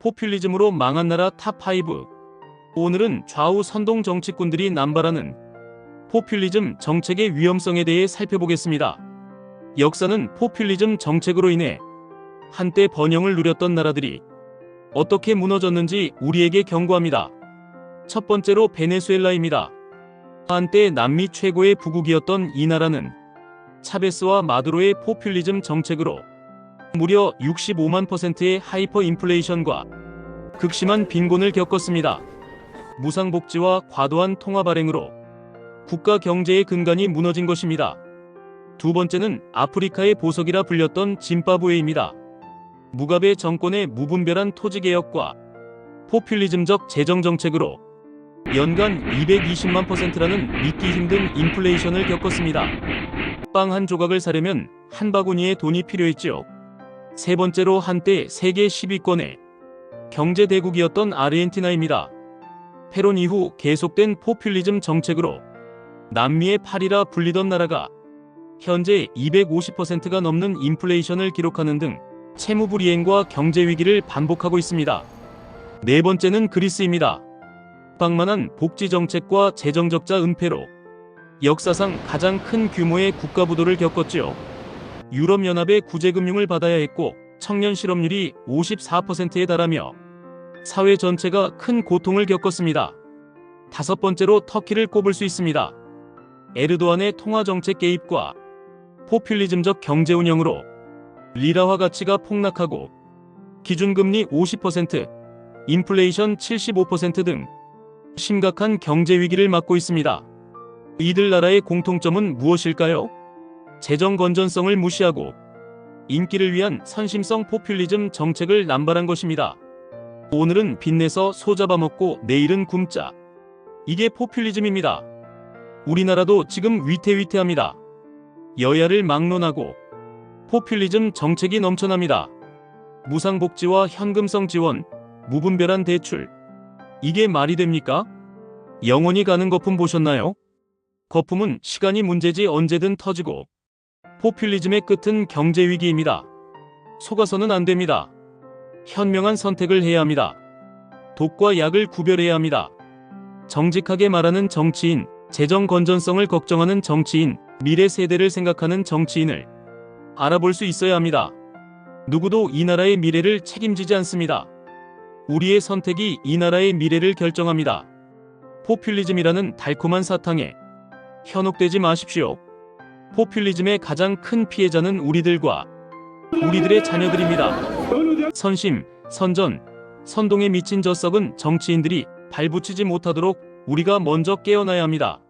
포퓰리즘으로 망한 나라 탑5. 오늘은 좌우 선동 정치꾼들이 남발하는 포퓰리즘 정책의 위험성에 대해 살펴보겠습니다. 역사는 포퓰리즘 정책으로 인해 한때 번영을 누렸던 나라들이 어떻게 무너졌는지 우리에게 경고합니다. 첫 번째로 베네수엘라입니다. 한때 남미 최고의 부국이었던 이 나라는 차베스와 마두로의 포퓰리즘 정책으로 무려 65만 퍼센트의 하이퍼 인플레이션과 극심한 빈곤을 겪었습니다. 무상복지와 과도한 통화 발행으로 국가 경제의 근간이 무너진 것입니다. 두 번째는 아프리카의 보석이라 불렸던 짐바브웨입니다. 무가베 정권의 무분별한 토지 개혁과 포퓰리즘적 재정 정책으로 연간 220만 퍼센트라는 믿기 힘든 인플레이션을 겪었습니다. 빵 한 조각을 사려면 한 바구니의 돈이 필요했지요. 세 번째로 한때 세계 10위권의 경제 대국이었던 아르헨티나입니다. 페론 이후 계속된 포퓰리즘 정책으로 남미의 팔이라 불리던 나라가 현재 250%가 넘는 인플레이션을 기록하는 등 채무 불이행과 경제 위기를 반복하고 있습니다. 네 번째는 그리스입니다. 방만한 복지 정책과 재정 적자 은폐로 역사상 가장 큰 규모의 국가 부도를 겪었지요. 유럽연합의 구제금융을 받아야 했고 청년 실업률이 54%에 달하며 사회 전체가 큰 고통을 겪었습니다. 다섯 번째로 터키를 꼽을 수 있습니다. 에르도안의 통화 정책 개입과 포퓰리즘적 경제 운영으로 리라화 가치가 폭락하고 기준금리 50%, 인플레이션 75%등 심각한 경제 위기를 맞고 있습니다. 이들 나라의 공통점은 무엇일까요? 재정 건전성을 무시하고 인기를 위한 선심성 포퓰리즘 정책을 남발한 것입니다. 오늘은 빚내서 소 잡아먹고 내일은 굶자. 이게 포퓰리즘입니다. 우리나라도 지금 위태위태합니다. 여야를 막론하고 포퓰리즘 정책이 넘쳐납니다. 무상복지와 현금성 지원, 무분별한 대출. 이게 말이 됩니까? 영원히 가는 거품 보셨나요? 거품은 시간이 문제지 언제든 터지고 포퓰리즘의 끝은 경제 위기입니다. 속아서는 안 됩니다. 현명한 선택을 해야 합니다. 독과 약을 구별해야 합니다. 정직하게 말하는 정치인, 재정 건전성을 걱정하는 정치인, 미래 세대를 생각하는 정치인을 알아볼 수 있어야 합니다. 누구도 이 나라의 미래를 책임지지 않습니다. 우리의 선택이 이 나라의 미래를 결정합니다. 포퓰리즘이라는 달콤한 사탕에 현혹되지 마십시오. 포퓰리즘의 가장 큰 피해자는 우리들과 우리들의 자녀들입니다. 선심, 선전, 선동에 미친 저 썩은 정치인들이 발붙이지 못하도록 우리가 먼저 깨어나야 합니다.